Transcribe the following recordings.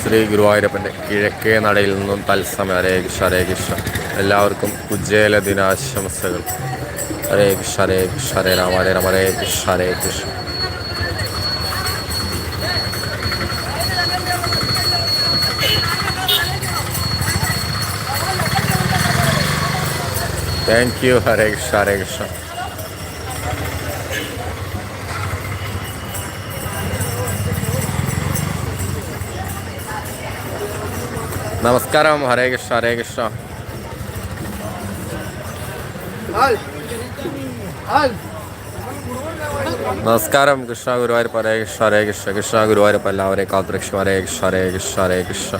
ശ്രീ ഗുരുവായൂരപ്പന്റെ കിഴക്കേ നടയിൽ നിന്നും തത്സമയം ഹരേ കൃഷ്ണ എല്ലാവർക്കും ഉജ്ജയല ദിനാശംസകൾ. ഹരേ കൃഷ്ണ ഹരേ കൃഷ്ണ ഹരേ രാമ ഹരേ രാമ ഹരേ കൃഷ്ണ ഹരേ കൃഷ്ണ താങ്ക് യു ഹരേ കൃഷ്ണ ഹരേ കൃഷ്ണ നമസ്കാരം. ഹരേ കൃഷ്ണ ഹരേ കൃഷ്ണ. നമസ്കാരം. കൃഷ്ണ ഗുരുവായൂരപ്പ ഹരേ കൃഷ്ണ ഹരേ കൃഷ്ണ. കൃഷ്ണ ഗുരുവായൂരപ്പ എല്ലാവരെയും കാത്തുരക്ഷ ഹരേ കൃഷ്ണ ഹരേ കൃഷ്ണ ഹരേ കൃഷ്ണ.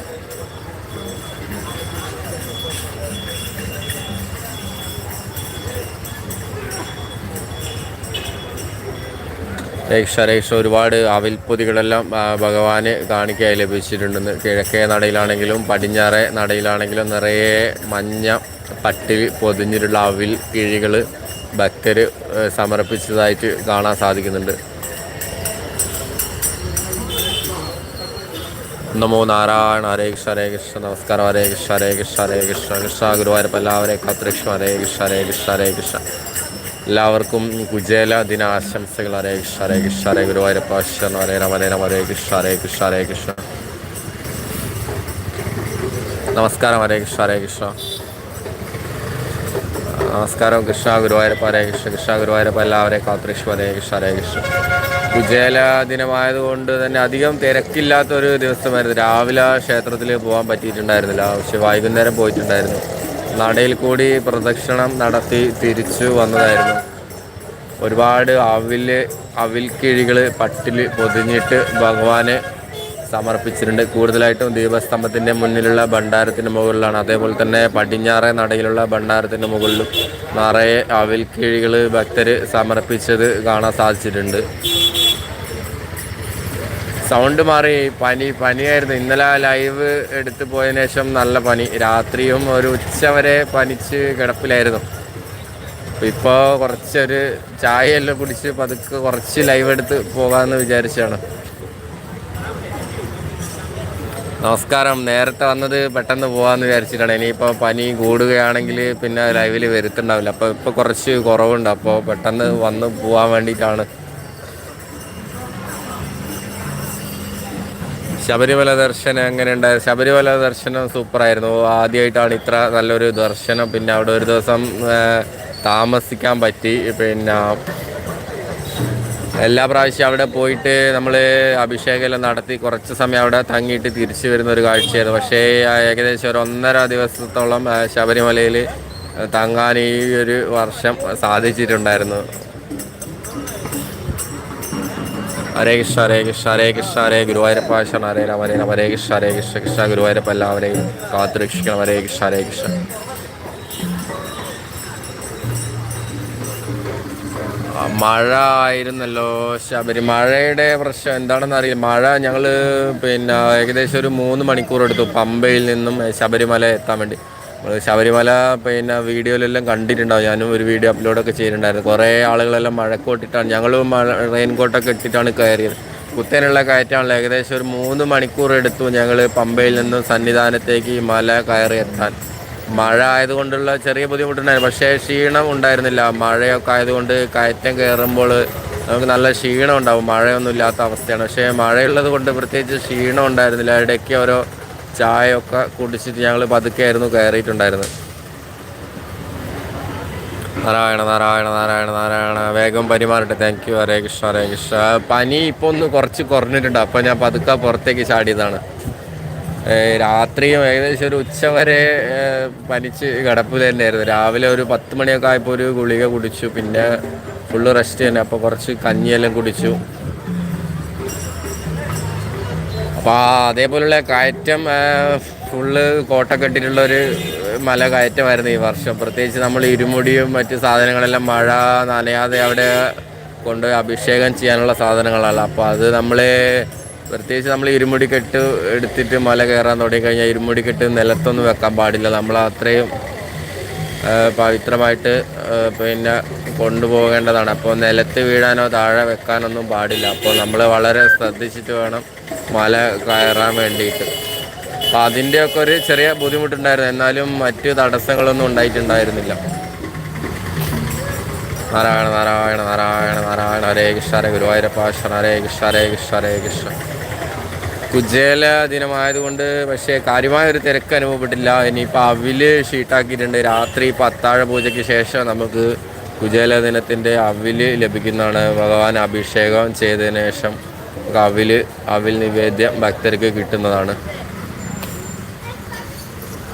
രക്ഷ ഒരുപാട് അവിൽപ്പൊതികളെല്ലാം ഭഗവാന് കാണിക്കായി ലഭിച്ചിട്ടുണ്ടെന്ന്. കിഴക്കേ നടയിലാണെങ്കിലും പടിഞ്ഞാറേ നടയിലാണെങ്കിലും നിറയെ മഞ്ഞ പട്ടിൽ പൊതിഞ്ഞിട്ടുള്ള അവിൽ കിഴികൾ ഭക്തർ സമർപ്പിച്ചതായിട്ട് കാണാൻ സാധിക്കുന്നുണ്ട്. നമോ നാരായണ ഹരേ കൃഷ്ണ ഹരേ കൃഷ്ണ. നമസ്കാരം. ഹരേ കൃഷ്ണ ഹരേ കൃഷ്ണ ഹരേ കൃഷ്ണ. കൃഷ്ണ ഗുരുവായൂരപ്പ എല്ലാവരെയും കാത്തുരക്ഷ ഹരേ കൃഷ്ണ ഹരേ കൃഷ്ണ ഹരേ കൃഷ്ണ. എല്ലാവർക്കും കുജേല ദിനാശംസകൾ. ഹരേ കൃഷ്ണ ഹരേ കൃഷ്ണ ഹരേ ഗുരുവായൂരപ്പ ഹരേ രാമ ഹരേ രാമ ഹരേ കൃഷ്ണ ഹരേ കൃഷ്ണ ഹരേ കൃഷ്ണ. നമസ്കാരം ഹരേ കൃഷ്ണ ഹരേ കൃഷ്ണ. നമസ്കാരം കൃഷ്ണ ഗുരുവായൂരപ്പ ഹരേ കൃഷ്ണ കൃഷ്ണ ഗുരുവായൂരപ്പ എല്ലാവരെയും കാത്തൃഷ്ണ ഹരേ കൃഷ്ണ ഹരേ കൃഷ്ണ. കുജേല ദിനമായതുകൊണ്ട് തന്നെ അധികം തിരക്കില്ലാത്തൊരു ദിവസമായിരുന്നു. രാവിലെ ക്ഷേത്രത്തിൽ പോകാൻ പറ്റിയിട്ടുണ്ടായിരുന്നില്ല. പക്ഷെ വൈകുന്നേരം പോയിട്ടുണ്ടായിരുന്നു. നടയിൽ കൂടി പ്രദക്ഷിണം നടത്തി തിരിച്ചു വന്നതായിരുന്നു. ഒരുപാട് അവിൽ അവിൽ കിഴികൾ പട്ടിൽ പൊതിഞ്ഞിട്ട് ഭഗവാന് സമർപ്പിച്ചിട്ടുണ്ട്. കൂടുതലായിട്ടും ദീപസ്തംഭത്തിന്റെ മുന്നിലുള്ള ഭണ്ഡാരത്തിന്റെ മുകളിലാണ്. അതേപോലെ തന്നെ പടിഞ്ഞാറേ നടയിലുള്ള ഭണ്ഡാരത്തിന്റെ മുകളിലും നിറയെ അവിൽ കിഴികൾ ഭക്തർ സമർപ്പിച്ചത് കാണാൻ സാധിച്ചിട്ടുണ്ട്. സൗണ്ട് മാറി. പനി പനിയായിരുന്നു. ഇന്നലെ ലൈവ് എടുത്തു പോയതിനു ശേഷം നല്ല പനി. രാത്രിയും ഒരു ഉച്ച വരെ പനിച്ച് കിടപ്പിലായിരുന്നു. ഇപ്പോൾ കുറച്ചൊരു ചായയെല്ലാം കുടിച്ച് പതുക്കെ കുറച്ച് ലൈവ് എടുത്ത് പോകാമെന്ന് വിചാരിച്ചാണ്. നമസ്കാരം. നേരത്തെ വന്നത് പെട്ടെന്ന് പോകാമെന്ന് വിചാരിച്ചിട്ടാണ്. ഇനിയിപ്പോൾ പനി കൂടുകയാണെങ്കിൽ പിന്നെ ലൈവിൽ വരുത്തുണ്ടാവില്ല. അപ്പോൾ ഇപ്പോൾ കുറച്ച് കുറവുണ്ട്. അപ്പോൾ പെട്ടെന്ന് വന്ന് പോകാൻ വേണ്ടിയിട്ടാണ്. ശബരിമല ദർശനം എങ്ങനെയുണ്ട് ശബരിമല ദർശനം സൂപ്പറായിരുന്നു ആദ്യമായിട്ടാണ് ഇത്ര നല്ലൊരു ദർശനം. പിന്നെ അവിടെ ഒരു ദിവസം താമസിക്കാൻ പറ്റി. പിന്നെ എല്ലാ പ്രാവശ്യം അവിടെ പോയിട്ട് നമ്മൾ അഭിഷേകമെല്ലാം നടത്തി കുറച്ച് സമയം അവിടെ തങ്ങിയിട്ട് തിരിച്ചു വരുന്ന ഒരു കാഴ്ചയായിരുന്നു. പക്ഷേ ഏകദേശം ഒരു ഒന്നര ദിവസത്തോളം ശബരിമലയിൽ തങ്ങാൻ ഈ ഒരു വർഷം സാധിച്ചിട്ടുണ്ടായിരുന്നു. ഹരേ കൃഷ്ണ ഹരേ കൃഷ്ണ ഹരേ കൃഷ്ണ ഹരേ ഗുരുവായൂരപ്പ ശരണ ഹരേ രാമ ഹരേ രാമ ഹരേ കൃഷ്ണ ഹരേ കൃഷ്ണ കൃഷ്ണ ഗുരുവായൂരപ്പ എല്ലാവരെയും കാത്തുരക്ഷിക്കണം ഹരേ കൃഷ്ണ ഹരേ കൃഷ്ണ. മഴ ആയിരുന്നല്ലോ ശബരി മഴയുടെ പ്രശ്നം എന്താണെന്ന് അറിയില്ല. മഴ ഞങ്ങൾ പിന്നെ ഏകദേശം ഒരു മൂന്ന് മണിക്കൂർ എടുത്തു പമ്പയിൽ നിന്നും ശബരിമല എത്താൻ വേണ്ടി. ശബരിമല പിന്നെ വീഡിയോയിലെല്ലാം കണ്ടിട്ടുണ്ടാവും. ഞാനും ഒരു വീഡിയോ അപ്ലോഡൊക്കെ ചെയ്തിട്ടുണ്ടായിരുന്നു. കുറേ ആളുകളെല്ലാം മഴക്കോട്ടിട്ടാണ്. ഞങ്ങളും മഴ റെയിൻകോട്ടൊക്കെ ഇട്ടിട്ടാണ് കയറിയത്. കുത്തേനുള്ള കയറ്റാണല്ലോ ഏകദേശം ഒരു മൂന്ന് മണിക്കൂർ എടുത്തു ഞങ്ങൾ പമ്പയിൽ നിന്നും സന്നിധാനത്തേക്ക് ഈ മല കയറി എത്താൻ. മഴ ആയതുകൊണ്ടുള്ള ചെറിയ ബുദ്ധിമുട്ടുണ്ടായിരുന്നു. പക്ഷേ ക്ഷീണം ഉണ്ടായിരുന്നില്ല. മഴയൊക്കെ ആയതുകൊണ്ട് കയറ്റം കയറുമ്പോൾ നമുക്ക് നല്ല ക്ഷീണം ഉണ്ടാവും. മഴയൊന്നും ഇല്ലാത്ത അവസ്ഥയാണ്. പക്ഷേ മഴയുള്ളത് കൊണ്ട് പ്രത്യേകിച്ച് ക്ഷീണം ഉണ്ടായിരുന്നില്ല. ഇടയ്ക്ക് ഓരോ ചായയൊക്കെ കുടിച്ചിട്ട് ഞങ്ങൾ പതുക്കെയായിരുന്നു കയറിയിട്ടുണ്ടായിരുന്നത് നാരായണ നാരായണ നാരായണ നാരായണ. വേഗം പരിമാറട്ടെ താങ്ക് യു ഹരേ കൃഷ്ണ ഹരേ കൃഷ്ണ. പനി ഇപ്പോൾ ഒന്ന് കുറച്ച് കുറഞ്ഞിട്ടുണ്ട്. അപ്പോൾ ഞാൻ പതുക്കെ പുറത്തേക്ക് ചാടിയതാണ്. രാത്രിയും ഏകദേശം ഒരു ഉച്ച വരെ പനിച്ച് കിടപ്പ് തന്നെയായിരുന്നു. രാവിലെ ഒരു പത്ത് മണിയൊക്കെ ആയപ്പോൾ ഒരു ഗുളിക കുടിച്ചു. പിന്നെ ഫുള്ള് റെസ്റ്റ് തന്നെ. അപ്പോൾ കുറച്ച് കഞ്ഞിയെല്ലാം കുടിച്ചു. അപ്പോൾ അതേപോലുള്ള കയറ്റം ഫുള്ള് കോട്ട കെട്ടിയിട്ടുള്ള ഒരു മല കയറ്റമായിരുന്നു ഈ വർഷം. പ്രത്യേകിച്ച് നമ്മൾ ഇരുമുടിയും മറ്റ് സാധനങ്ങളെല്ലാം മഴ നനയാതെ അവിടെ കൊണ്ടുപോയി അഭിഷേകം ചെയ്യാനുള്ള സാധനങ്ങളല്ല അപ്പോൾ അത് നമ്മൾ പ്രത്യേകിച്ച് നമ്മൾ ഇരുമുടി കെട്ട് എടുത്തിട്ട് മല കയറാൻ തുടങ്ങിക്കഴിഞ്ഞാൽ ഇരുമുടി കെട്ട് നിലത്തൊന്നും വെക്കാൻ പാടില്ല. നമ്മൾ അത്രയും പവിത്രമായിട്ട് പിന്നെ കൊണ്ടുപോകേണ്ടതാണ്. അപ്പോൾ നിലത്ത് വീഴാനോ താഴെ വെക്കാനൊന്നും പാടില്ല. അപ്പോൾ നമ്മൾ വളരെ ശ്രദ്ധിച്ചിട്ട് വേണം മല കയറാൻ വേണ്ടിയിട്ട്. അപ്പോൾ അതിന്റെയൊക്കെ ഒരു ചെറിയ ബുദ്ധിമുട്ടുണ്ടായിരുന്നു. എന്നാലും മറ്റു തടസ്സങ്ങളൊന്നും ഉണ്ടായിട്ടുണ്ടായിരുന്നില്ല. നാരായണ നാരായണ നാരായണ നാരായണ. ഹരേ കൃഷ്ണ ഹരേ ഗുരുവായൂരപ്പ ശരണ ഹരേ കൃഷ്ണ ഹരേ കൃഷ്ണ ഹരേ കൃഷ്ണ. കുജേല ദിനമായതുകൊണ്ട് പക്ഷേ കാര്യമായ ഒരു തിരക്ക് അനുഭവപ്പെട്ടില്ല. ഇനിയിപ്പോൾ അവിൽ ഷീട്ടാക്കിയിട്ടുണ്ട്. രാത്രി ഇപ്പോൾ അത്താഴ പൂജയ്ക്ക് ശേഷം നമുക്ക് കുജേല ദിനത്തിന്റെ അവിൽ ലഭിക്കുന്നതാണ്. ഭഗവാൻ അഭിഷേകം ചെയ്തതിന് ശേഷം അവിൽ അവിൽ നിവേദ്യം ഭക്തർക്ക് കിട്ടുന്നതാണ്.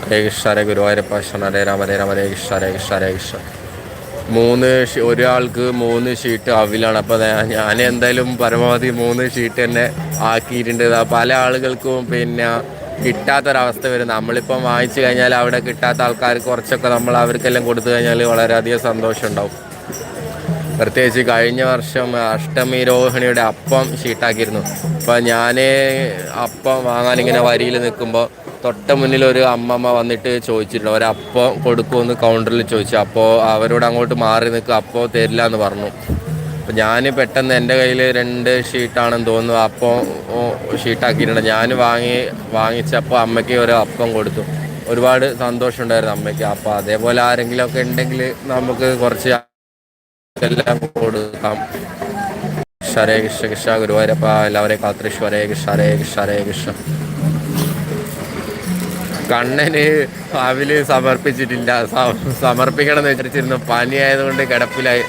ഹരേ കൃഷ്ണ ഹരേ ഗുരുവായൂരപ്പ ശരണ ഹരേ രാമ ഹരേ രാമ ഹരേ കൃഷ്ണ ഹരേ കൃഷ്ണ ഹരേ കൃഷ്ണ. മൂന്ന് ഒരാൾക്ക് മൂന്ന് ഷീറ്റ് അവിലാണ്. അപ്പോൾ ഞാൻ എന്തായാലും പരമാവധി മൂന്ന് ഷീറ്റ് തന്നെ ആക്കിയിട്ടുണ്ട്. പല ആളുകൾക്കും പിന്നെ കിട്ടാത്തൊരവസ്ഥ വരും നമ്മളിപ്പം വാങ്ങിച്ചു കഴിഞ്ഞാൽ അവിടെ കിട്ടാത്ത ആൾക്കാർ കുറച്ചൊക്കെ നമ്മൾ അവർക്കെല്ലാം കൊടുത്തു കഴിഞ്ഞാൽ വളരെയധികം സന്തോഷം ഉണ്ടാവും. പ്രത്യേകിച്ച് കഴിഞ്ഞ വർഷം അഷ്ടമി രോഹിണിയുടെ അപ്പം ഷീട്ടാക്കിയിരുന്നു അപ്പം ഞാൻ അപ്പം വാങ്ങാൻ ഇങ്ങനെ വരിയിൽ നിൽക്കുമ്പോൾ തൊട്ട മുന്നിൽ ഒരു അമ്മമ്മ വന്നിട്ട് ചോദിച്ചിട്ടുണ്ട്. ഒരപ്പം കൊടുക്കുമെന്ന് കൗണ്ടറിൽ ചോദിച്ചു. അപ്പോൾ അവരോട് അങ്ങോട്ട് മാറി നിൽക്കുക അപ്പോൾ തരില്ല എന്ന് പറഞ്ഞു. അപ്പോൾ ഞാൻ പെട്ടെന്ന് എന്റെ കയ്യിൽ രണ്ട് ഷീട്ടാണെന്ന് തോന്നുന്നു. അപ്പോൾ ഷീട്ടാക്കിയിട്ടുണ്ട് ഞാൻ വാങ്ങി വാങ്ങിച്ചപ്പോൾ അമ്മയ്ക്ക് ഒരു അപ്പം കൊടുത്തു. ഒരുപാട് സന്തോഷമുണ്ടായിരുന്നു അമ്മയ്ക്ക്. അപ്പോൾ അതേപോലെ ആരെങ്കിലുമൊക്കെ ഉണ്ടെങ്കിൽ നമുക്ക് കുറച്ച് എല്ലാം കൊടുക്കാം. ഹരേ കൃഷ്ണ കൃഷ്ണ ഗുരുവായൂരപ്പ എല്ലാവരെയും കാത്തിരിച്ചു ഹരേ കൃഷ്ണ ഹരേ കൃഷ്ണ ഹരേ കൃഷ്ണ. കണ്ണന് അവൽ സമർപ്പിച്ചിട്ടില്ല. സമർപ്പിക്കണം എന്ന് വിചാരിച്ചിരുന്നു. പനി ആയതുകൊണ്ട് കിടപ്പിലായി.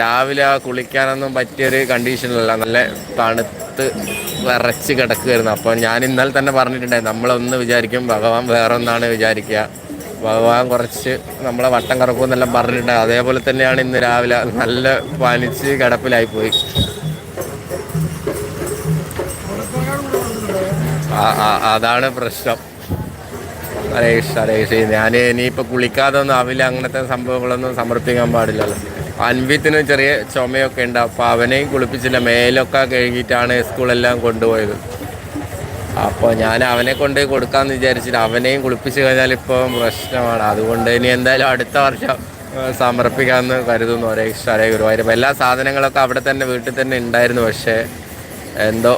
രാവിലെ കുളിക്കാനൊന്നും പറ്റിയൊരു കണ്ടീഷനിലല്ല. നല്ല തണുത്ത് വിറച്ച് കിടക്കുമായിരുന്നു അപ്പോൾ ഞാൻ ഇന്നലെ തന്നെ പറഞ്ഞിട്ടുണ്ടായി. നമ്മളൊന്ന് വിചാരിക്കും ഭഗവാൻ വേറെ ഒന്നാണ് വിചാരിക്കുക. ഭഗവാൻ കുറച്ച് നമ്മളെ വട്ടം കറക്കും എന്നെല്ലാം പറഞ്ഞിട്ടുണ്ട് അതേപോലെ തന്നെയാണ് ഇന്ന് രാവിലെ നല്ല പനിച്ച് കിടപ്പിലായി പോയി. അതാണ് പ്രശ്നം. ഹരേ കൃഷ്ണ ഞാൻ ഇനിയിപ്പോൾ കുളിക്കാതെ ഒന്നും ആവില്ല. അങ്ങനത്തെ സംഭവങ്ങളൊന്നും സമർപ്പിക്കാൻ പാടില്ലല്ലോ. അൻവിത്തിന് ചെറിയ ചുമയൊക്കെ ഉണ്ട്. അപ്പോൾ അവനെയും കുളിപ്പിച്ചില്ല. മേലൊക്കെ കഴുകിയിട്ടാണ് സ്കൂളെല്ലാം കൊണ്ടുപോയത്. അപ്പോൾ ഞാൻ അവനെ കൊണ്ട് കൊടുക്കാമെന്ന് വിചാരിച്ചിട്ട് അവനെയും കുളിപ്പിച്ച് കഴിഞ്ഞാൽ ഇപ്പോൾ പ്രശ്നമാണ്. അതുകൊണ്ട് ഇനി എന്തായാലും അടുത്ത വർഷം സമർപ്പിക്കാമെന്ന് കരുതുന്നു. ഒരേ ഇഷ്ടേ ഗുരുവായൂരപ്പം എല്ലാ സാധനങ്ങളൊക്കെ അവിടെ തന്നെ വീട്ടിൽ തന്നെ ഉണ്ടായിരുന്നു. പക്ഷേ എന്തോ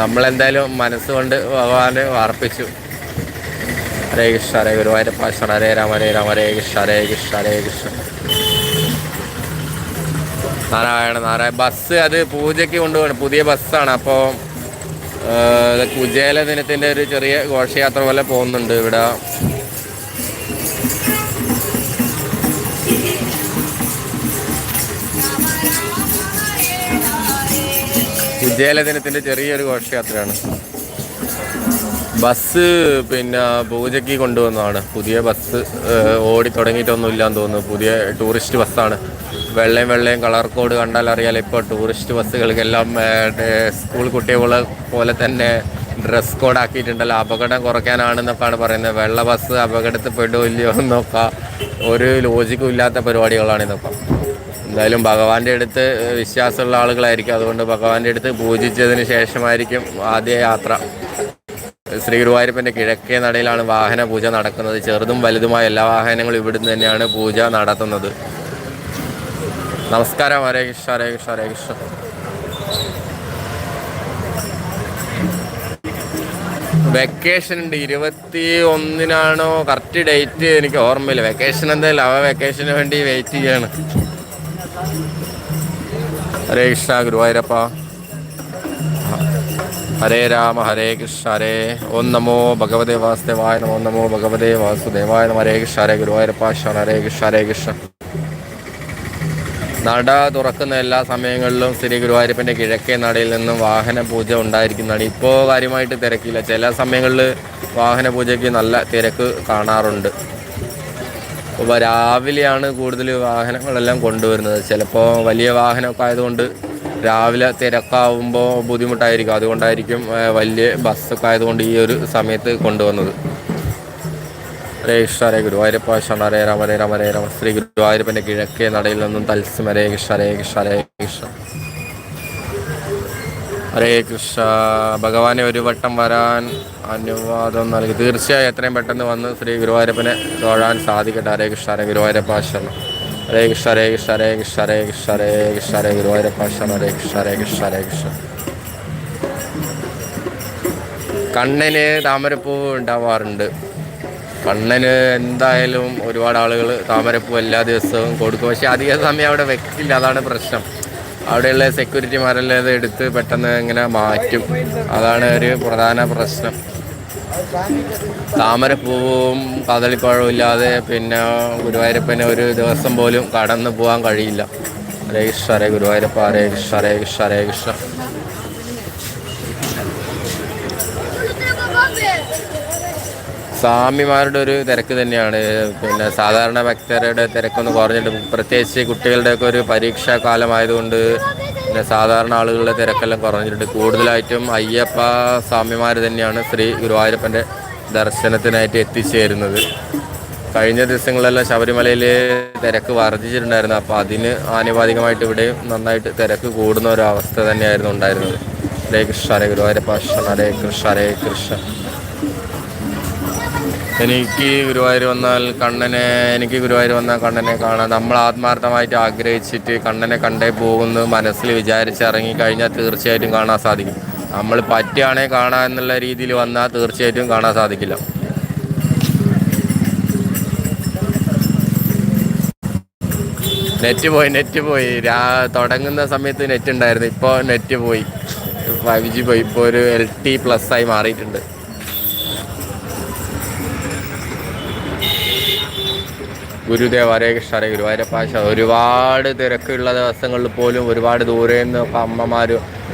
നമ്മളെന്തായാലും മനസ്സുകൊണ്ട് ഭഗവാന് അർപ്പിച്ചു ഹരേ കൃഷ്ണ ഹരേ ഗുരുവായൂരപ്പ ശരണ ഹരേ രാമ ഹരേ രാമ ഹരേ കൃഷ്ണ ഹരേ കൃഷ്ണ ഹരേ കൃഷ്ണ നാരായണ നാരായണ ബസ് അത് പൂജയ്ക്ക് കൊണ്ടുപോകണം പുതിയ ബസ്സാണ് അപ്പോൾ കുജേല ദിനത്തിന്റെ ഒരു ചെറിയ ഘോഷയാത്ര പോലെ പോകുന്നുണ്ട് ഇവിടെ. കുചേല ദിനത്തിന്റെ ചെറിയൊരു ഘോഷയാത്രയാണ്. ബസ് പിന്നെ പൂജയ്ക്ക് കൊണ്ടുവന്നതാണ്. പുതിയ ബസ് ഓടി തുടങ്ങിയിട്ടൊന്നുമില്ലാന്ന് തോന്നുന്നു. പുതിയ ടൂറിസ്റ്റ് ബസ്സാണ്. വെള്ളയും വെള്ളയും കളർ കോഡ് കണ്ടാൽ അറിയാലോ ഇപ്പോൾ ടൂറിസ്റ്റ് ബസ്സുകൾക്കെല്ലാം സ്കൂൾ കുട്ടികളെ പോലെ തന്നെ ഡ്രസ് കോഡ് ആക്കിയിട്ടുണ്ടല്ലോ. അപകടം കുറയ്ക്കാനാണെന്നൊക്കെയാണ് പറയുന്നത്. വെള്ള ബസ് അപകടത്തിൽ പെടുമോ ഇല്ലയോ എന്നൊക്കെ ഒരു ലോജിക്കും ഇല്ലാത്ത പരിപാടികളാണ് ഇതൊക്കെ. എന്തായാലും ഭഗവാന്റെ അടുത്ത് വിശ്വാസമുള്ള ആളുകളായിരിക്കും. അതുകൊണ്ട് ഭഗവാന്റെ അടുത്ത് പൂജിച്ചതിന് ശേഷമായിരിക്കും ആദ്യ യാത്ര. ശ്രീ ഗുരുവായൂരപ്പന്റെ കിഴക്കേ നടയിലാണ് വാഹന പൂജ നടക്കുന്നത്. ചെറുതും വലുതുമായ എല്ലാ വാഹനങ്ങളും ഇവിടുന്ന് തന്നെയാണ് പൂജ നടത്തുന്നത്. നമസ്കാരം. ഹരേ കൃഷ്ണ ഹരേ കൃഷ്ണ ഹരേ കൃഷ്ണ. വെക്കേഷൻ ഉണ്ട്. ഇരുപത്തി ഒന്നിനാണോ കറക്റ്റ് ഡേറ്റ് എനിക്ക് ഓർമ്മയില്ല. വെക്കേഷൻ എന്തായാലും അവ വെക്കേഷന് വേണ്ടി വെയിറ്റ് ചെയ്യാണ്. ഹരേ കൃഷ്ണ ഗുരുവായൂരപ്പ. ഹരേ രാമ ഹരേ കൃഷ്ണ ഹരേ. ഓം നമോ ഭഗവതേ വാസുദേവായ നമോ നമോ ഭഗവതേ വാസുദേവായ നമ. ഹരേ കൃഷ്ണ ഹരേ ഗുരുവായൂരപ്പ ശരണ ഹരേ കൃഷ്ണ ഹരേ കൃഷ്ണ. നട തുറക്കുന്ന എല്ലാ സമയങ്ങളിലും ശ്രീ ഗുരുവായൂരപ്പന്റെ കിഴക്കേ നടയിൽ നിന്നും വാഹന പൂജ ഉണ്ടായിരിക്കുന്നതാണ്. ഇപ്പോൾ കാര്യമായിട്ട് തിരക്കില്ല. ചില സമയങ്ങളിൽ വാഹന പൂജയ്ക്ക് നല്ല തിരക്ക് കാണാറുണ്ട്. അപ്പോൾ രാവിലെയാണ് കൂടുതൽ വാഹനങ്ങളെല്ലാം കൊണ്ടുവരുന്നത്. ചിലപ്പോൾ വലിയ വാഹനമൊക്കെ ആയതുകൊണ്ട് രാവിലെ തിരക്കാവുമ്പോൾ ബുദ്ധിമുട്ടായിരിക്കും. അതുകൊണ്ടായിരിക്കും വലിയ ബസ്സൊക്കെ ആയതുകൊണ്ട് ഈ ഒരു സമയത്ത് കൊണ്ടുവന്നത്. ഹരേ കൃഷ്ണ ഹരേ ഗുരുവായൂരപ്പ ശരണ ഹരേ രാമ ഹരേ രാമ ഹരേ രാമ. ശ്രീ ഗുരുവായൂരപ്പന്റെ കിഴക്കേ നടയിൽ നിന്നും തത്സം ഹരേ കൃഷ്ണ ഹരേ കൃഷ്ണ ഹരേ കൃഷ്ണ. ഹരേ കൃഷ്ണ. ഭഗവാനെ ഒരു വട്ടം വരാൻ അനുവാദം നൽകി. തീർച്ചയായും എത്രയും പെട്ടെന്ന് വന്ന് ശ്രീ ഗുരുവായൂരപ്പനെ തൊഴാൻ സാധിക്കട്ടെ. ഹരേ കൃഷ്ണ ഹരേ ഗുരുവായൂരപ്പ ശരണം. ഹരേ കൃഷ്ണ ഹരേ കൃഷ്ണ ഹരേ കൃഷ്ണ ഹരേ കൃഷ്ണ ഹരേ കൃഷ്ണ ഹരേ ഗുരുവായൂരപ്പ ശരണം ഹരേ ഉണ്ടാവാറുണ്ട്. കണ്ണന് എന്തായാലും ഒരുപാട് ആളുകൾ താമരപ്പൂ എല്ലാ ദിവസവും കൊടുക്കും. പക്ഷെ അധിക സമയം അവിടെ വെക്കില്ല അതാണ് പ്രശ്നം. അവിടെയുള്ള സെക്യൂരിറ്റിമാരെല്ലാം ഇത് എടുത്ത് പെട്ടെന്ന് ഇങ്ങനെ മാറ്റും. അതാണ് ഒരു പ്രധാന പ്രശ്നം. താമരപ്പൂവും കദളിപ്പഴവും ഇല്ലാതെ പിന്നെ ഗുരുവായൂരപ്പനെ ഒരു ദിവസം പോലും കടന്നു പോകാൻ കഴിയില്ല. ഹരേ കൃഷ്ണ ഹരേ ഗുരുവായൂരപ്പ ഹരേ കൃഷ്ണ ഹരേ കൃഷ്ണ ഹരേ കൃഷ്ണ. സ്വാമിമാരുടെ ഒരു തിരക്ക് തന്നെയാണ്. പിന്നെ സാധാരണ ഭക്തരുടെ തിരക്കൊന്ന് കുറഞ്ഞിട്ട് പ്രത്യേകിച്ച് കുട്ടികളുടെയൊക്കെ ഒരു പരീക്ഷാ കാലമായതുകൊണ്ട് പിന്നെ സാധാരണ ആളുകളുടെ തിരക്കെല്ലാം കുറഞ്ഞിട്ടുണ്ട്. കൂടുതലായിട്ടും അയ്യപ്പ സ്വാമിമാർ തന്നെയാണ് ശ്രീ ഗുരുവായൂരപ്പന്റെ ദർശനത്തിനായിട്ട് എത്തിച്ചേരുന്നത്. കഴിഞ്ഞ ദിവസങ്ങളിലെല്ലാം ശബരിമലയിൽ തിരക്ക് വർദ്ധിച്ചിട്ടുണ്ടായിരുന്നു. അപ്പോൾ അതിന് ആനുപാതികമായിട്ട് ഇവിടെയും നന്നായിട്ട് തിരക്ക് കൂടുന്ന ഒരു അവസ്ഥ തന്നെയായിരുന്നു ഉണ്ടായിരുന്നത്. ഹരേ കൃഷ്ണ ഹരേ ഗുരുവായൂരപ്പ ഹരേ കൃഷ്ണ ഹരേ കൃഷ്ണ. എനിക്ക് ഗുരുവായൂർ വന്നാൽ കണ്ണനെ എനിക്ക് ഗുരുവായൂർ വന്നാൽ കണ്ണനെ കാണാം നമ്മൾ ആത്മാർത്ഥമായിട്ട് ആഗ്രഹിച്ചിട്ട് കണ്ണനെ കണ്ടേ പോകുന്നു. മനസ്സിൽ വിചാരിച്ച് ഇറങ്ങിക്കഴിഞ്ഞാൽ തീർച്ചയായിട്ടും കാണാൻ സാധിക്കും. നമ്മൾ പറ്റുകയാണെങ്കിൽ കാണാൻ എന്നുള്ള രീതിയിൽ വന്നാൽ തീർച്ചയായിട്ടും കാണാൻ സാധിക്കില്ല. നെറ്റ് പോയി നെറ്റ് പോയി. രാ തുടങ്ങുന്ന സമയത്ത് നെറ്റ് ഉണ്ടായിരുന്നു. ഇപ്പോൾ നെറ്റ് പോയി. ഫൈവ് ജി പോയി. ഇപ്പോൾ ഒരു എൽ ടി പ്ലസ് ആയി മാറിയിട്ടുണ്ട്. ഗുരുദേവ ഹരേ കൃഷ്ണ ഹരേ ഗുരുവായൂരപ്പാശ ഒരുപാട് തിരക്കുള്ള ദിവസങ്ങളിൽ പോലും ഒരുപാട് ദൂരെ നിന്ന് അമ്മമാർ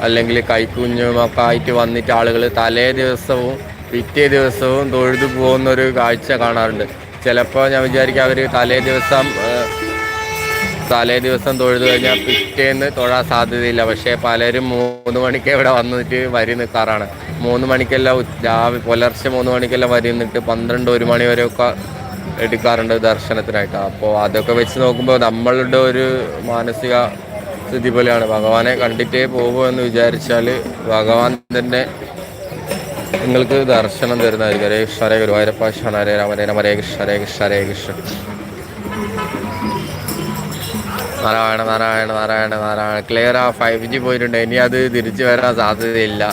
അല്ലെങ്കിൽ കൈക്കുഞ്ഞും ഒക്കെ ആയിട്ട് വന്നിട്ട് ആളുകൾ തലേ ദിവസവും പിറ്റേ ദിവസവും തൊഴുതു പോകുന്ന ഒരു കാഴ്ച കാണാറുണ്ട്. ചിലപ്പോൾ ഞാൻ വിചാരിക്കും അവർ തലേ ദിവസം തലേ ദിവസം തൊഴുതു കഴിഞ്ഞാൽ പിറ്റേന്ന് തൊഴാൻ സാധ്യതയില്ല. പക്ഷേ പലരും മൂന്ന് മണിക്ക് ഇവിടെ വന്നിട്ട് വരി നിൽക്കാറാണ് മൂന്ന് മണിക്കെല്ലാം രാവിലെ പുലർച്ചെ മൂന്ന് മണിക്കെല്ലാം വരി നിന്നിട്ട് പന്ത്രണ്ട് ഒരു മണി വരെയൊക്കെ എടുക്കാറുണ്ട് ദർശനത്തിനായിട്ട്. അപ്പോൾ അതൊക്കെ വെച്ച് നോക്കുമ്പോൾ നമ്മളുടെ ഒരു മാനസിക സ്ഥിതി പോലെയാണ്. ഭഗവാനെ കണ്ടിട്ടേ പോകുമോ എന്ന് വിചാരിച്ചാൽ ഭഗവാൻ തന്നെ നിങ്ങൾക്ക് ദർശനം തരുന്നതായിരിക്കും. ഹരേ കൃഷ്ണ ഹരേ ഗുരുവായൂരപ്പ ശരണ ഹരേ രാമ ഹരേ രാമ ഹരേ കൃഷ്ണ ഹരേ കൃഷ്ണ ഹരേ കൃഷ്ണ. നാരായണ നാരായണ നാരായണ നാരായണ. ക്ലിയർ ആ ഫൈവ് ജി പോയിട്ടുണ്ട്. ഇനി അത് തിരിച്ചു വരാൻ സാധ്യതയില്ല.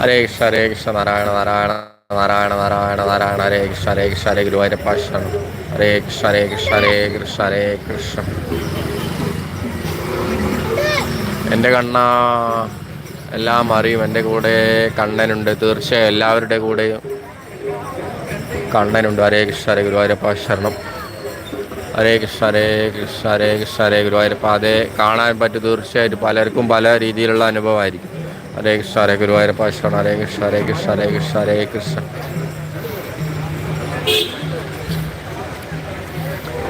ഹരേ കൃഷ്ണ ഹരേ കൃഷ്ണ നാരായണ നാരായണ നാരായണ നാരായണ നാരായണ ഹരേ കൃഷ്ണ ഹരേ കൃഷ്ണ ഹരേ ഗുരുവായൂരപ്പ ശരണം ഹരേ കൃഷ്ണ ഹരേ കൃഷ്ണ ഹരേ കൃഷ്ണ ഹരേ കൃഷ്ണ എന്റെ കണ്ണ എല്ലാം അറിയും എന്റെ കൂടെ കണ്ണനുണ്ട് തീർച്ചയായും എല്ലാവരുടെ കൂടെയും കണ്ണനുണ്ട് ഹരേ കൃഷ്ണ ഹരേ ഗുരുവായൂരപ്പ ശരണം ഹരേ കൃഷ്ണ ഹരേ കൃഷ്ണ ഹരേ കൃഷ്ണ ഹരേ ഗുരുവായൂരപ്പ അതേ കാണാൻ പറ്റും തീർച്ചയായിട്ടും പലർക്കും പല രീതിയിലുള്ള അനുഭവമായിരിക്കും ഹരേ കൃഷ്ണ ഹരേ ഗുരുവായൂരപ്പ ശരണം ഹരേ കൃഷ്ണ ഹരേ കൃഷ്ണ ഹരേ കൃഷ്ണ ഹരേ കൃഷ്ണ.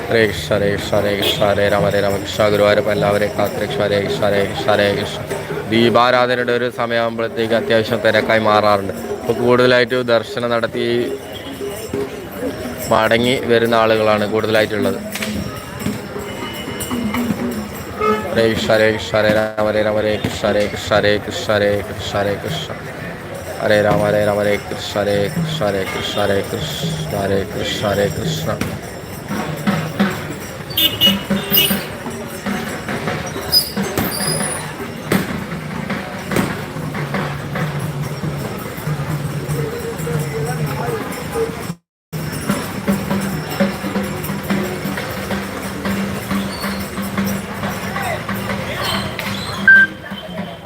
ഹരേ കൃഷ്ണ ഹരേ കൃഷ്ണ ഹരേ കൃഷ്ണ ഹരേ രാമ ഹരേ രാമകൃഷ്ണ ഗുരുവായൂരപ്പ എല്ലാവരെയും കാത്തുരക്ഷ ഹരേ കൃഷ്ണ ഹരേ കൃഷ്ണ ഹരേ കൃഷ്ണ. ദീപാരാധനയുടെ ഒരു സമയമാകുമ്പോഴത്തേക്ക് അത്യാവശ്യം തിരക്കായി മാറാറുണ്ട്. അപ്പോൾ കൂടുതലായിട്ട് ദർശനം നടത്തി മടങ്ങി വരുന്ന ആളുകളാണ് കൂടുതലായിട്ടുള്ളത്. হরে ঈশ্বরে ঈশ্বরে রাম হরে রাম হরে কৃষ্ণ হরে কৃষ্ণ হরে কৃষ্ণ। হরে কৃষ্ণ হরে কৃষ্ণ হরে রাম হরে রাম হরে কৃষ্ণ হরে কৃষ্ণ হরে কৃষ্ণ হরে কৃষ্ণ হরে কৃষ্ণ হরে কৃষ্ণ।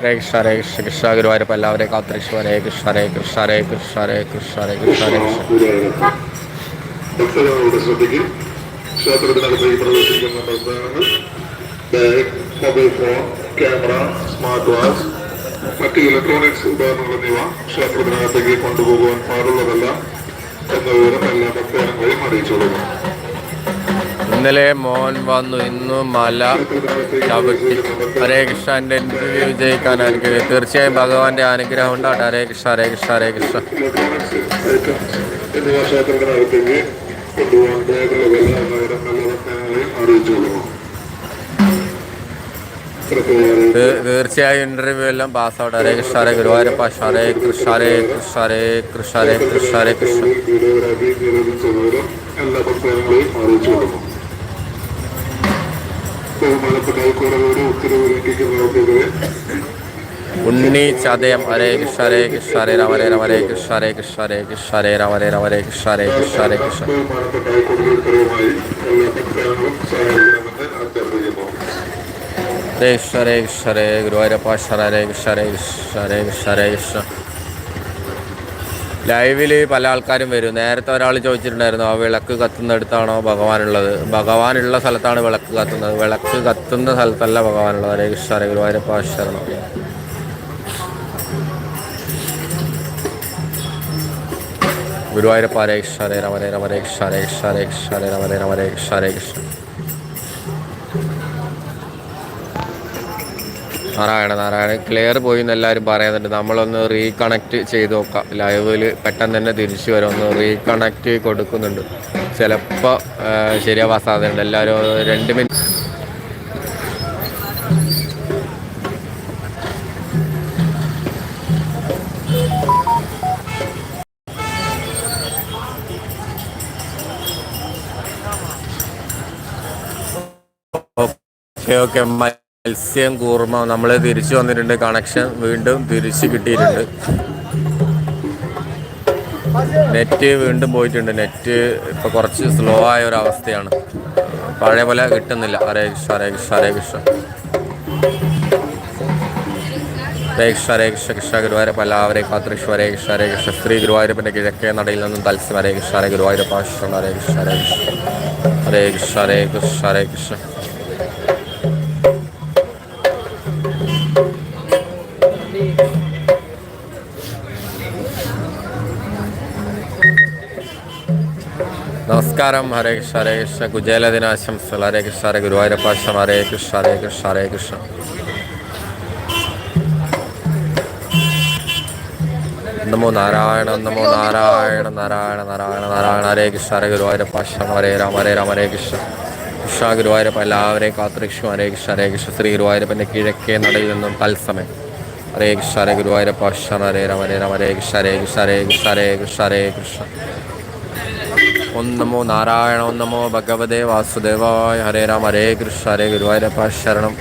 ഹരേ കൃഷ്ണ ഹരേ കൃഷ്ണ കൃഷ്ണ ഗുരുവായൂരപ്പ എല്ലാവരെയും കാത്തിരിച്ചു ഹരേ കൃഷ്ണ ഹരേ കൃഷ്ണ ഹരേ കൃഷ്ണ ഹരേ കൃഷ്ണ ഹരേ കൃഷ്ണ ഹരേ കൃഷ്ണ. ക്ഷേത്രത്തിനകത്തേക്ക് മറ്റ് ഇലക്ട്രോണിക്സ് ഉപകരണങ്ങൾ എന്നിവ ക്ഷേത്രത്തിനകത്തേക്ക് കൊണ്ടുപോകുവാൻ പാടുള്ളതല്ല എന്ന വിവരം എല്ലാ ഭക്തജനങ്ങളെയും അറിയിച്ചുകൊള്ളുന്നു ഇന്നലെ മോൻ വന്നു. ഇന്നു മല ചവിട്ടി. ഹരേ കൃഷ്ണ എന്റെ ഇന്റർവ്യൂ വിജയിക്കാൻ അനുഗ്രഹം. തീർച്ചയായും ഭഗവാന്റെ അനുഗ്രഹം ഉണ്ടാട്ടെ ഹരേ കൃഷ്ണ ഹരേ കൃഷ്ണ ഹരേ കൃഷ്ണ. തീർച്ചയായും ഇന്റർവ്യൂ എല്ലാം പാസ് ആവട്ടെ. ഹരേ കൃഷ്ണ ഹരേ ഗുരുവായൂരപ്പ ഹരേ കൃഷ്ണ ഹരേ കൃഷ്ണ ഹരേ കൃഷ്ണ ഹരേ കൃഷ്ണ ഹരേ കൃഷ്ണ. എല്ലാ പ്രസ്ഥാനങ്ങളെയും അറിയിച്ചു കൊടുക്കും ഉണ്ണി ചതയം ഹരേ കൃഷ്ണ ഹരേ കൃഷ്ണ ഹരേ രാമ ഹരേ രാമ ഹരേ കൃഷ്ണ ഹരേ കൃഷ്ണ ഹരേ കൃഷ്ണ ഹരേ രാമ ഹരേ രാമ ഹരേ കൃഷ്ണ ഹരേ കൃഷ്ണ ഹരേ കൃഷ്ണ ബഹുമാനപ്പെട്ട ഹൈക്കോടതി ഉത്തരവുമായി എല്ലാ ഭക്തജനങ്ങളും സഹകരിക്കണമെന്ന് അഭ്യർത്ഥിക്കുന്നു ഹരേ കൃഷ്ണ ഹരേ കൃഷ്ണ ഹരേ ഗുരുവായൂരപ്പ ശരണ ഹരേ കൃഷ്ണ ഹരേ കൃഷ്ണ ഹരേ കൃഷ്ണ ഹരേ കൃഷ്ണ ലൈവിൽ പല ആൾക്കാരും വരും. നേരത്തെ ഒരാൾ ചോദിച്ചിട്ടുണ്ടായിരുന്നു ആ വിളക്ക് കത്തുന്നിടത്താണോ ഭഗവാനുള്ളത്? ഭഗവാനുള്ള സ്ഥലത്താണ് വിളക്ക് കത്തുന്നത്. വിളക്ക് കത്തുന്ന സ്ഥലത്തല്ല ഭഗവാനുള്ളത്. ഹരേ കൃഷ്ണ ഹരേ ഗുരുവായൂരപ്പ ശരണം ഗുരുവായൂരപ്പ ഹരേ കൃഷ്ണ ഹരേ രാമ ഹരേ രാമ ഹരേ കൃഷ്ണ ഹരേ കൃഷ്ണ ഹരേ ഹരേ കൃഷ്ണ ഹരേ കൃഷ്ണ. നാരായണ നാരായണ. ക്ലിയർ പോയി എന്ന് എല്ലാവരും പറയുന്നുണ്ട്. നമ്മളൊന്ന് റീകണക്ട് ചെയ്ത് നോക്കാം. ലൈവിൽ പെട്ടെന്ന് തന്നെ തിരിച്ചു വരും. ഒന്ന് റീകണക്ട് കൊടുക്കുന്നുണ്ട്. ചിലപ്പോൾ ശരിയാവാൻ സാധ്യതയുണ്ട്. എല്ലാവരും രണ്ട് മിനിറ്റ് ഓക്കെ ഓക്കെ മത്സ്യം കൂർമ്മ നമ്മൾ തിരിച്ചു വന്നിട്ടുണ്ട്. കണക്ഷൻ വീണ്ടും തിരിച്ചു കിട്ടിയിട്ടുണ്ട്. നെറ്റ് വീണ്ടും പോയിട്ടുണ്ട്. നെറ്റ് ഇപ്പൊ കുറച്ച് സ്ലോ ആയ ഒരു അവസ്ഥയാണ്. പഴയ പോലെ കിട്ടുന്നില്ല. ഹരേ കൃഷ്ണ ഹരേ കൃഷ്ണ ഹരേ കൃഷ്ണ. ഹരേ കൃഷ്ണ ഹരേ കൃഷ്ണ കൃഷ്ണ ഗുരുവായൂരപ്പ. എല്ലാവരെയും കാത്തൃഷ്ണ ഹരേ കൃഷ്ണ ഹരേ കൃഷ്ണ. ശ്രീ ഗുരുവായൂരപ്പന്റെ കിഴക്കേ നടയിൽ നിന്നും തത്സ്യം ഹരേ കൃഷ്ണ ഹരേ ഗുരുവായൂരപ്പ. ഹരേ കൃഷ്ണ ഹരേ കൃഷ്ണ ഹരേ കൃഷ്ണ. ഹരേ കൃഷ്ണ ഹരേ കൃഷ്ണ. നമസ്കാരം ഹരേ കൃഷ്ണ ഹരേ കൃഷ്ണ കുജേല ദിനാശംസകൾ ഹരേ കൃഷ്ണ ഹരേ ഗുരുവായൂരപ്പാശം ഹരേ കൃഷ്ണ ഹരേ കൃഷ്ണ ഹരേ കൃഷ്ണ നമോ നാരായണ നമോ നാരായണ നാരായണ നാരായണ നാരായണ ഹരേ കൃഷ്ണ ഹരേ ഗുരുവായൂരപ്പാശം ഹരേ രാമ ഹരേ രാമ ഹരേ കൃഷ്ണ കൃഷ്ണ ഗുരുവായൂരപ്പ എല്ലാവരെയും കാത്തുരക്ഷു ഹരേ കൃഷ്ണ ഹരേ കൃഷ്ണ ശ്രീ ഗുരുവായൂരപ്പന്റെ കിഴക്കേ നടയിൽ നിന്നും തത്സമയം ഹരേ കൃഷ്ണ ഹരേ ഗുരുവായൂരപ്പാശം ഹരേ രാമ ഹരേ രാമ ഹരേ കൃഷ്ണ ഹരേ കൃഷ്ണ ഹരേ കൃഷ്ണ ഹരേ കൃഷ്ണ ഹരേ കൃഷ്ണ ഓം നമോ നാരായണ ഓം നമോ ഭഗവതേ വാസുദേവായ ഹരേ രാമ ഹരേ കൃഷ്ണ ഹരേ ഗുരുവായൂരപ്പ ശരണം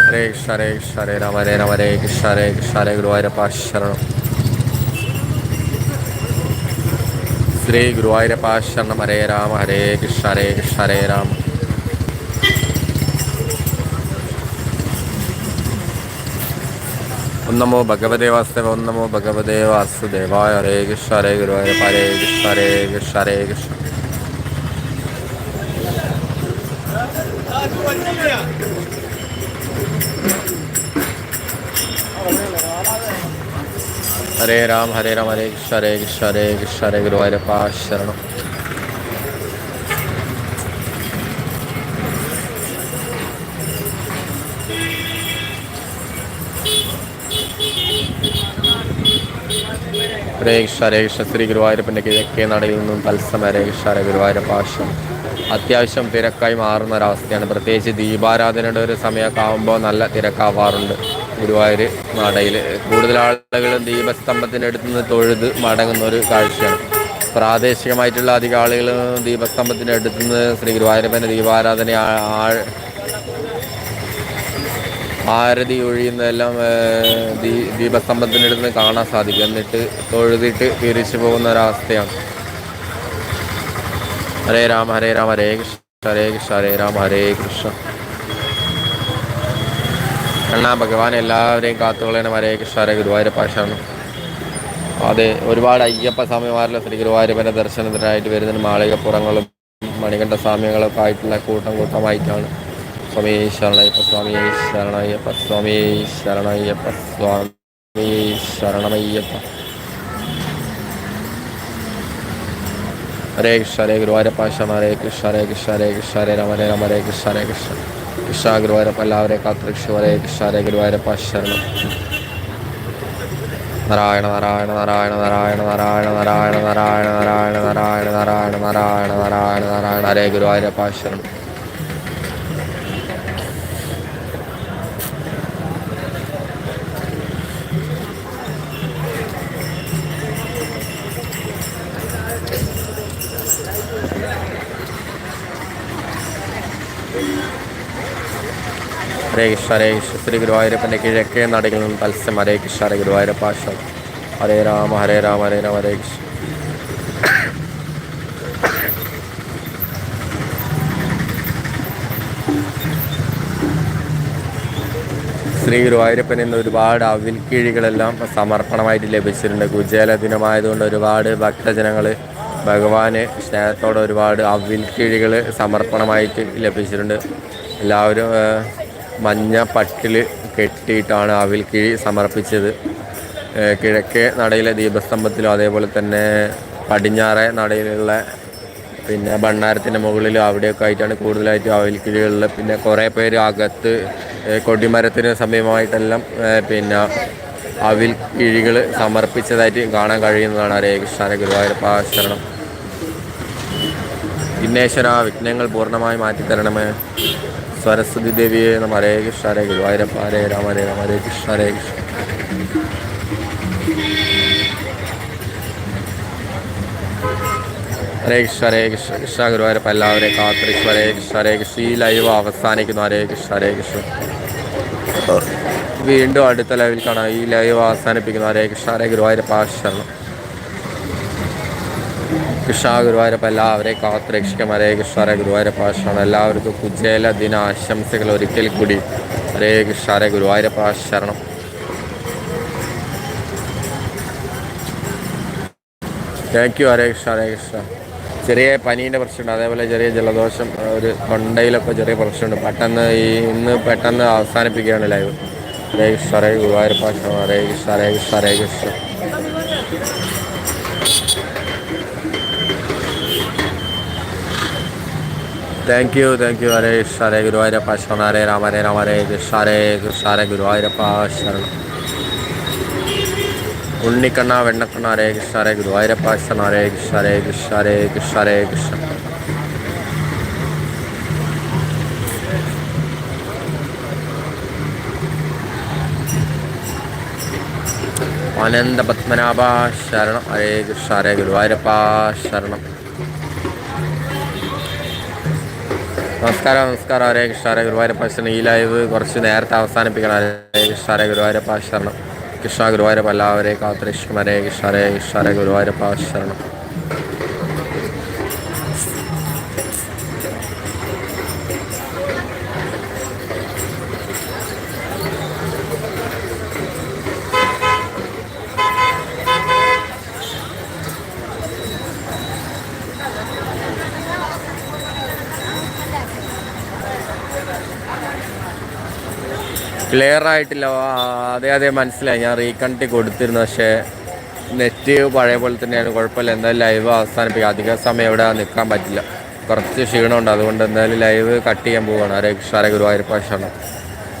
ഹരേ കൃഷ്ണ ഹരേ കൃഷ്ണ ഹരേ രാമ ഹരേ രാമ ഹരേ കൃഷ്ണ ഹരേ കൃഷ്ണ ഹരേ ഗുരുവായൂരപ്പ ശരണം ശ്രീ ഗുരുവായൂരപ്പ ശരണം ഹരേ രാമ ഹരേ കൃഷ്ണ ഹരേ കൃഷ്ണ ഹരേ രാമ ഓം നമോ ഭഗവതേ വാസുദേവ ഓം നമോ ഭഗവതേ വാസുദേവായ ഹരേ കൃഷ്ണ ഹരേ ഗുരുവായൂരപ്പ ഹരേ കൃഷ്ണ ഹരേ കൃഷ്ണ ഹരേ കൃഷ്ണ ഹരേ രാം ഹരേ രാം ഹരേ കൃഷ്ണ ഹരേ കൃഷ്ണ ഹരേ കൃഷ്ണ ഹരേ ഗുരുവായൂരപ്പ ശരണം രേഖ കൃഷ്ണ ശ്രീ ഗുരുവായൂരപ്പന്റെ കിഴക്കേ നടയിൽ നിന്നും തത്സമ രേഖ ഗുരുവായൂരപ്പാശം. അത്യാവശ്യം തിരക്കായി മാറുന്ന ഒരവസ്ഥയാണ്. പ്രത്യേകിച്ച് ദീപാരാധനയുടെ ഒരു സമയമൊക്കെ ആകുമ്പോൾ നല്ല തിരക്കാവാറുണ്ട് ഗുരുവായൂർ നടയിൽ. കൂടുതൽ ആളുകളും ദീപസ്തംഭത്തിന്റെ അടുത്ത് നിന്ന് തൊഴുത് മടങ്ങുന്ന ഒരു കാഴ്ചയാണ്. പ്രാദേശികമായിട്ടുള്ള അധിക ആളുകൾ ദീപസ്തംഭത്തിന്റെ അടുത്ത് നിന്ന് ശ്രീ ഗുരുവായൂരപ്പന്റെ ദീപാരാധന ആരതി ഒഴിയുന്നതെല്ലാം ദീ ദീപസ്തംഭത്തിന്റെ അടുത്ത് കാണാൻ സാധിക്കും. എന്നിട്ട് തൊഴുതിട്ട് തിരിച്ചു പോകുന്ന ഒരവസ്ഥയാണ്. ഹരേ രാമ ഹരേ രാമ ഹരേ കൃഷ്ണ ഹരേ കൃഷ്ണ ഹരേ രാമ ഹരേ കൃഷ്ണ. എണ്ണ ഭഗവാൻ എല്ലാവരെയും കാത്തുകളേണം ഹരേ കൃഷ്ണ ഹരേ ഗുരുവായൂരപ്പാശാണ് അതെ ഒരുപാട് അയ്യപ്പ സ്വാമിമാരിലെ ശ്രീ ഗുരുവായൂരപ്പന്റെ ദർശനത്തിനായിട്ട് വരുന്നതിന് മാളികപ്പുറങ്ങളും മണികണ്ഠ സ്വാമികളൊക്കെ ആയിട്ടുള്ള കൂട്ടം കൂട്ടമായിട്ടാണ്. സ്വാമി ശരണയ്യപ്പ സ്വാമി ശരണയ്യപ്പ സ്വാമി ശരണയ്യപ്പ സ്വാമി ശരണമയ്യപ്പ ഹരേ കൃഷ്ണ ഹരേ ഗുരുവായൂരപ്പ ശരണ ഹരേ കൃഷ്ണ ഹരേ കൃഷ്ണ ഹരേ കൃഷ്ണ ഹരേ രാമ ഹരേ രാമ ഹരേ കൃഷ്ണ ഹരേ കൃഷ്ണ കൃഷ്ണ ഗുരുവായൂരപ്പ എല്ലാവരെയും കാത്തുരക്ഷ ഹരേ കൃഷ്ണ ഹരേ ഗുരുവായൂരപ്പ ശരണം നാരായണ നാരായണ നാരായണ നാരായണ നാരായണ നാരായണ നാരായണ നാരായണ നാരായണ നാരായണ നാരായണ നാരായണ നാരായണ ഹരേ ഗുരുവായൂരപ്പ ശരണം ഹരേ കൃഷ്ണ ഹരേ കൃഷ്ണ. ശ്രീ ഗുരുവായൂരപ്പന്റെ കിഴക്കേ നടയിൽ നിന്ന് തത്സ്യം ഹരേ കൃഷ്ണ ഹരേ ഗുരുവായൂരപ്പാശം ഹരേ രാമ ഹരേ രാമ ഹരേ രാമ ഹരേ കൃഷ്ണ. ശ്രീ ഗുരുവായൂരപ്പൻ ഇന്ന് ഒരുപാട് അവിൽക്കിഴികളെല്ലാം സമർപ്പണമായിട്ട് ലഭിച്ചിട്ടുണ്ട്. കുജേല ദിനമായതുകൊണ്ട് ഒരുപാട് ഭക്തജനങ്ങൾ ഭഗവാന് സ്നേഹത്തോടെ ഒരുപാട് അവിൽക്കിഴികൾ സമർപ്പണമായിട്ട് ലഭിച്ചിട്ടുണ്ട്. എല്ലാവരും മഞ്ഞ പട്ടിൽ കെട്ടിയിട്ടാണ് അവിൽക്കിഴി സമർപ്പിച്ചത്. കിഴക്കേ നടയിലെ ദീപസ്തംഭത്തിലും അതേപോലെ തന്നെ പടിഞ്ഞാറേ നടയിലുള്ള പിന്നെ ഭണ്ണാരത്തിന്റെ മുകളിലും അവിടെയൊക്കെ ആയിട്ടാണ് കൂടുതലായിട്ടും അവൽക്കിഴികളിൽ പിന്നെ കുറേ പേര് അകത്ത് കൊടിമരത്തിന് സമീപമായിട്ടെല്ലാം പിന്നെ അവിൽ കിഴികൾ സമർപ്പിച്ചതായിട്ട് കാണാൻ കഴിയുന്നതാണ് ഹരേ കൃഷ്ണ ഹരേ ഗുരുവായൂരപ്പ ശരണം വിഘ്നേശ്വര വിഘ്നങ്ങൾ പൂർണമായി മാറ്റിത്തരണമേ. സരസ്വതി ദേവിയെ നമ ഹരേ കൃഷ്ണ ഹരേ ഗുരുവായൂരപ്പ ഹരേ രാമ ഹരേ രാമ ഹരേ കൃഷ്ണ ഹരേ കൃഷ്ണ. ഹരേ കൃഷ്ണ ഹരേ കൃഷ്ണ കൃഷ്ണ ഗുരുവായൂരപ്പ എല്ലാവരെയും കാത്തിരിച്ചു ഹരേ കൃഷ്ണ ഹരേ കൃഷ്ണ. ഈ ലൈവ് അവസാനിക്കുന്നു. ഹരേ കൃഷ്ണ ഹരേ കൃഷ്ണ. വീണ്ടും അടുത്ത ലൈവിൽ കാണാം. ഈ ലൈവ് അവസാനിപ്പിക്കുന്നു. ഹരേ കൃഷ്ണ ഹരേ ഗുരുവായൂരപ്പ ശരണം കൃഷ്ണ ഗുരുവായൂരപ്പ എല്ലാവരെയും കാത്തുരക്ഷിക്കും ഹരേ കൃഷ്ണ ഹരേ ഗുരുവായൂരപ്പ ശരണം എല്ലാവർക്കും കുജേല ദിന ആശംസകൾ ഒരിക്കൽ കൂടി. ഹരേ കൃഷ്ണ ഹരേ ഗുരുവായൂരപ്പ ശരണം. Thank you Hare Krishna Hare Krishna. ചെറിയ പനീന്റെ പ്രശ്നമുണ്ട്. അതേപോലെ ചെറിയ ജലദോഷം ഒരു തൊണ്ടയിലൊക്കെ ചെറിയ പ്രശ്നമുണ്ട്. പെട്ടെന്ന് ഈ ഇന്ന് പെട്ടെന്ന് അവസാനിപ്പിക്കുകയാണ് ലൈവ് ഹരേ കൃഷ്ണ ഹരേ ഗുരുവായൂരപ്പ ശരണം Hare Krishna Hare Krishna Hare Krishna. Thank you thank you Hare ಶರೇ Guruvayurappa ಶರಣ ಹರೇ ರಾಮರೇ ರಾಮರೇ ಶರೇ ಶರೇ ಗುರುವಾಯೂರಪ್ಪ ಶರಣ ಉಣ್ಣಿಕಣ್ಣ ವೆಣ್ಣಕಣ್ಣ ಹರೇ ಕೃಷ್ಣ ಹರೇ ಗುರುವಾಯೂರಪ್ಪ ಶರಣ ಹರೇ ಕೃಷ್ಣ ಹರೇ ಕೃಷ್ಣ ಹರೇ ಕೃಷ್ಣ ಹರೇ ಕೃಷ್ಣ ಆನಂದ ಪದ್ಮನಾಭ ಶರಣ ಹರೇ ಕೃಷ್ಣ ಹರೇ ಗುರುವಾಯೂರಪ್ಪ ಶರಣ നമസ്കാരം നമസ്കാരം. ഹരേ കൃഷ്ണാരെ ഗുരുവായൂരപ്പാശ്വരണം ഈ ലൈവ് കുറച്ച് നേരത്തെ അവസാനിപ്പിക്കണം. ഹരേ കൃഷ്ണാരെ ഗുരുവായൂരപ്പാശ്വരണം കൃഷ്ണ ഗുരുവായൂരപ്പ എല്ലാവരെയും കാത്തിരിക്കും. ഹരേ കൃഷ്ണ ഹരേ കൃഷ്ണാരെ ഗുരുവായൂരപ്പാശ്വരണം ക്ലിയർ ആയിട്ടില്ല. അതേ അതെ മനസ്സിലായി. ഞാൻ റീകണ്ടി കൊടുത്തിരുന്നു. പക്ഷേ നെറ്റ് പഴയ പോലെ തന്നെയാണ് കുഴപ്പമില്ല. എന്തായാലും ലൈവ് അവസാനിപ്പിക്കുക അധിക സമയം ഇവിടെ നിൽക്കാൻ പറ്റില്ല. കുറച്ച് ക്ഷീണമുണ്ട്. അതുകൊണ്ട് എന്തായാലും ലൈവ് കട്ട് ചെയ്യാൻ പോവുകയാണ്. ഹരേ കൃഷ്ണ ഹരേ ഗുരുവായൂരപ്പ പാഷാണ്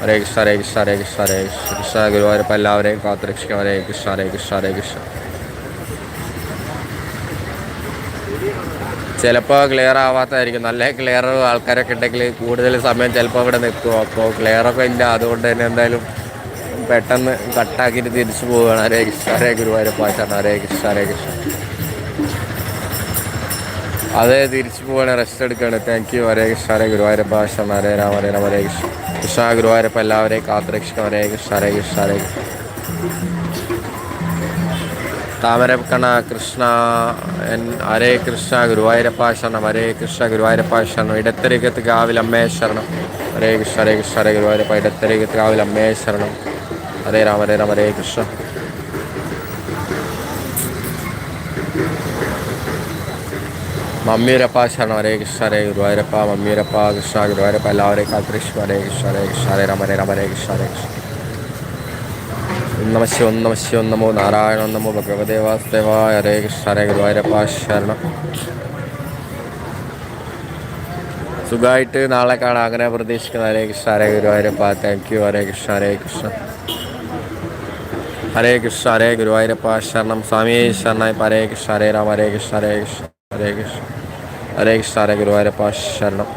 ഹരേ കൃഷ്ണ ഹരേ കൃഷ്ണ ഹരേ കൃഷ്ണ ഹരേ കൃഷ്ണ. ഗുരുവായൂരപ്പ എല്ലാവരെയും കാത്തുരക്ഷിക്കാം. ഹരേ കൃഷ്ണ ഹരേ കൃഷ്ണ ഹരേ കൃഷ്ണ. ചിലപ്പോൾ ക്ലിയർ ആവാത്തതായിരിക്കും നല്ല ക്ലിയർ ആൾക്കാരൊക്കെ ഉണ്ടെങ്കിൽ കൂടുതൽ സമയം ചിലപ്പോൾ ഇവിടെ നിൽക്കും അപ്പോൾ ക്ലിയറൊക്കെ ഇല്ല. അതുകൊണ്ട് തന്നെ എന്തായാലും പെട്ടെന്ന് കട്ടാക്കിയിട്ട് തിരിച്ചു പോവുകയാണ്. ഹരേ കൃഷ്ണ ഹരേ ഗുരുവായൂരപ്പ ശരണം ഹരേ കൃഷ്ണ ഹരേ കൃഷ്ണ. അതെ തിരിച്ചു പോവാണ്. റെസ്റ്റ് എടുക്കുകയാണ് താങ്ക് യു ഹരേ കൃഷ്ണ ഹരേ ഗുരുവായൂരപ്പ ശരണം ഹരേ രാമ ഹരേ രാമ ഹരേ കൃഷ്ണ. കൃഷ്ണ ഗുരുവായൂരപ്പ എല്ലാവരെയും കാത്തുരക്ഷിക്കണം. ഹരേ കൃഷ്ണ ഹരേ കൃഷ്ണ ഹരേ കൃഷ്ണ. താമരക്കണ കൃഷ്ണ എൻ ഹരേ കൃഷ്ണ ഗുരുവായൂരപ്പ ശരണം ഹരേ കൃഷ്ണ ഗുരുവായൂരപ്പ ശരണം ഇടത്തരികത്ത് കാവിൽ അമ്മേ ശരണം. ഹരേ കൃഷ്ണ ഹരേ കൃഷ്ണ ഹരേ ഗുരുവായൂരപ്പ ഇടത്തരികത്ത് കാവിൽ അമ്മേ ശരണം. ഹരേ രാമ ഹരേ രാമ ഹരേ കൃഷ്ണ. മമ്മിയൂരപ്പ ശരണം ഹരേ കൃഷ്ണ ഹരേ ഗുരുവായൂരപ്പ മമ്മിയൂരപ്പ കൃഷ്ണ ഗുരുവായൂരപ്പ എല്ലാവരെയും കാത്തിരിക്കും ഹരേ കൃഷ്ണ ഹരേ കൃഷ്ണ ഹരേ രാമ ഹരേ രാമ ഹരേ കൃഷ്ണ ഹരേ കൃഷ്ണ. നമ ശിവം നമ ശിവം നമോ നാരായണ നമോ ഭഗവതേ വാസുദേവായ ഹരേ കൃഷ്ണ ഹരേ ഗുരുവായൂരപ്പ ശരണം. സുഖമായിട്ട് നാളെ കാണാം. അങ്ങനെ പ്രതീക്ഷിക്കുന്ന ഹരേ കൃഷ്ണ ഹരേ ഗുരുവായൂരപ്പ താങ്ക് യു ഹരേ കൃഷ്ണ ഹരേ കൃഷ്ണ. ഹരേ കൃഷ്ണ ഹരേ ഗുരുവായൂരപ്പ ശരണം. സ്വാമി ശരണായപ്പ ഹരേ കൃഷ്ണ ഹരേ രാമ. ഹരേ കൃഷ്ണ ഹരേ കൃഷ്ണ. ഹരേ കൃഷ്ണ ഹരേ കൃഷ്ണ ഹരേ ഗുരുവായൂരപ്പ ശരണം.